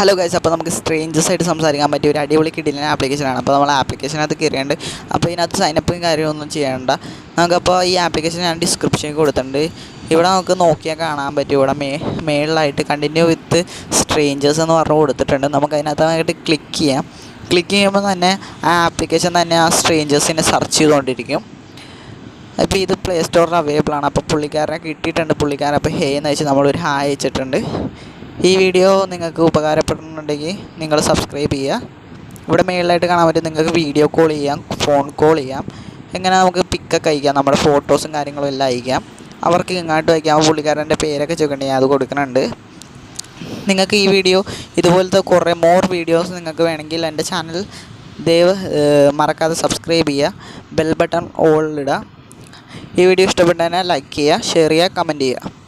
Hello guys അപ്പോൾ നമുക്ക് strangest ആയിട്ട് സംസാരിക്കാൻ പറ്റിയ ഒരു അടിപൊളി കിടിലിന് ആപ്ലിക്കേഷനാണ് അപ്പോൾ നമ്മൾ ആപ്ലിക്കേഷനകത്ത് കയറിയുണ്ട് അപ്പോൾ ഇതിനകത്ത് സൈനപ്പും കാര്യമൊന്നും ചെയ്യേണ്ട. നമുക്കപ്പോൾ ഈ ആപ്ലിക്കേഷൻ ഞാൻ ഡിസ്ക്രിപ്ഷൻ കൊടുത്തിട്ടുണ്ട്. ഇവിടെ നമുക്ക് നോക്കിയാൽ കാണാൻ പറ്റും. ഇവിടെ മേ മേളിലായിട്ട് കണ്ടിന്യൂ വിത്ത് സ്ട്രേഞ്ചേഴ്സ് എന്ന് പറഞ്ഞ് കൊടുത്തിട്ടുണ്ട്. നമുക്ക് അതിനകത്തായിട്ട് ക്ലിക്ക് ചെയ്യാം. ക്ലിക്ക് ചെയ്യുമ്പോൾ തന്നെ ആ ആപ്ലിക്കേഷൻ തന്നെ ആ സ്ട്രേഞ്ചേഴ്സിനെ സെർച്ച് ചെയ്തുകൊണ്ടിരിക്കും അപ്പോൾ ഇത് പ്ലേ സ്റ്റോറിൽ അവൈലബിൾ ആണ്. അപ്പോൾ പുള്ളിക്കാരനെ കിട്ടിയിട്ടുണ്ട്. പുള്ളിക്കാരൻ അപ്പോൾ ഹേ എന്ന് വെച്ച് നമ്മളൊരു ഹായ് അയച്ചിട്ടുണ്ട്. ഈ വീഡിയോ നിങ്ങൾക്ക് ഉപകാരപ്പെടുന്നുണ്ടെങ്കിൽ നിങ്ങൾ സബ്സ്ക്രൈബ് ചെയ്യുക. ഇവിടെ മെയിലായിട്ട് കാണാൻ പറ്റും നിങ്ങൾക്ക് വീഡിയോ കോൾ ചെയ്യാം ഫോൺ കോൾ ചെയ്യാം. എങ്ങനെ നമുക്ക് പിക്കൊക്കെ അയക്കാം നമ്മുടെ ഫോട്ടോസും കാര്യങ്ങളും എല്ലാം അയക്കാം. അവർക്ക് ഇങ്ങോട്ട് അയക്കാം. പുള്ളിക്കാരന്റെ പേരൊക്കെ ചോദിക്കണമെങ്കിൽ അത് കൊടുക്കുന്നുണ്ട്. നിങ്ങൾക്ക് ഈ വീഡിയോ ഇതുപോലത്തെ കുറേ മോർ വീഡിയോസ് നിങ്ങൾക്ക് വേണമെങ്കിൽ എന്റെ ചാനൽ ദയവ് മറക്കാതെ സബ്സ്ക്രൈബ് ചെയ്യുക. ബെൽ ബട്ടൺ ഓൾ ഇടുക. ഈ വീഡിയോ ഇഷ്ടപ്പെട്ടതിനെ ലൈക്ക് ചെയ്യുക ഷെയർ ചെയ്യുക കമന്റ് ചെയ്യുക.